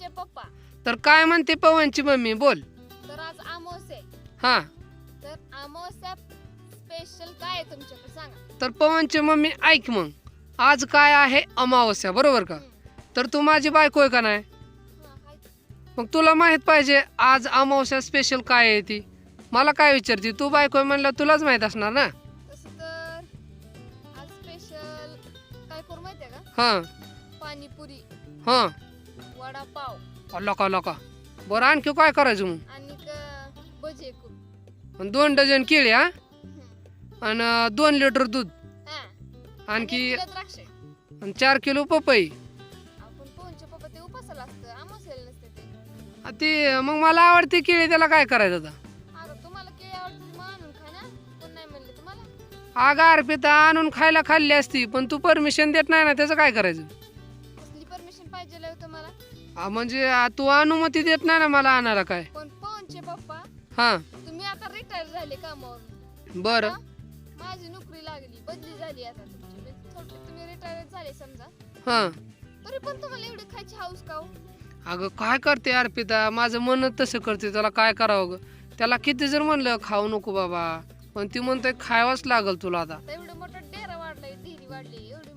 पवनचे पप्पा. तर काय म्हणते पवनची मम्मी? बोल. तर आज आमोस. आहे हा. तर आमोस्या स्पेशल काय आहे तुमच्याकडे? सांगा. तर पवनची मम्मी ऐक मग. आज काय आहे अमावस्या बरोबर का? तर तू माझी बायको आहे का नाही? हा, हाय. मग तुला माहीत पाहिजे आज अमावस्या स्पेशल काय आहे ती? मला काय विचारते? तू बायको आहे म्हणलं तुलाच माहीत असणार ना? तसं तर आज स्पेशल काय करू माहितीये का? हां. पाणीपुरी. हां. वडापाव. लका लका. बरं आणखी काय करायचं मग? आणि क- भजे करू आणि दोन डझन केळी हा. आणि दोन लिटर दूध. हा. आणि आणखी द्राक्षे. आणि चार किलो पपई. आपण पवनचे पप्पा ते उपासाला असतं. आमोस्याला नसते ते. आ ती मग मला आवडते केळी त्याला काय करायचं आता? अगं तुम्हाला केळी आवडते मग आणून खा ना. कोण नाही म्हणले तुम्हाला आगा अर्पिता आणून खायला खाल्ली असती पण तू परमिशन देत नाही ना त्याचं काय करायचं? कसली परमिशन पाहिजे तुम्हाला म्हणजे आ, तू अनुमती देत नाही ना मला आणायला काय? पण पप्पा हा. तुम्ही आता रिटायर झाले कामावरून. बरं. हा? माझी नोकरी लागली बदली झाली आता तुमची. म्हणजे थोडक्यात तुम्ही रिटायर झाले समजा. हा. तरी पण तुम्हाला एवढी खायची हाऊस का हो? अगं काय करते अर्पिता? माझं मन तसं करते. त्याला काय करावं ग? त्याला किती जर म्हणलं खाऊ नको बाबा. पण ती म्हणते खावाच लागल तुला आता. आता एवढं मोठं डेरा वाढलाय वाढली एवढी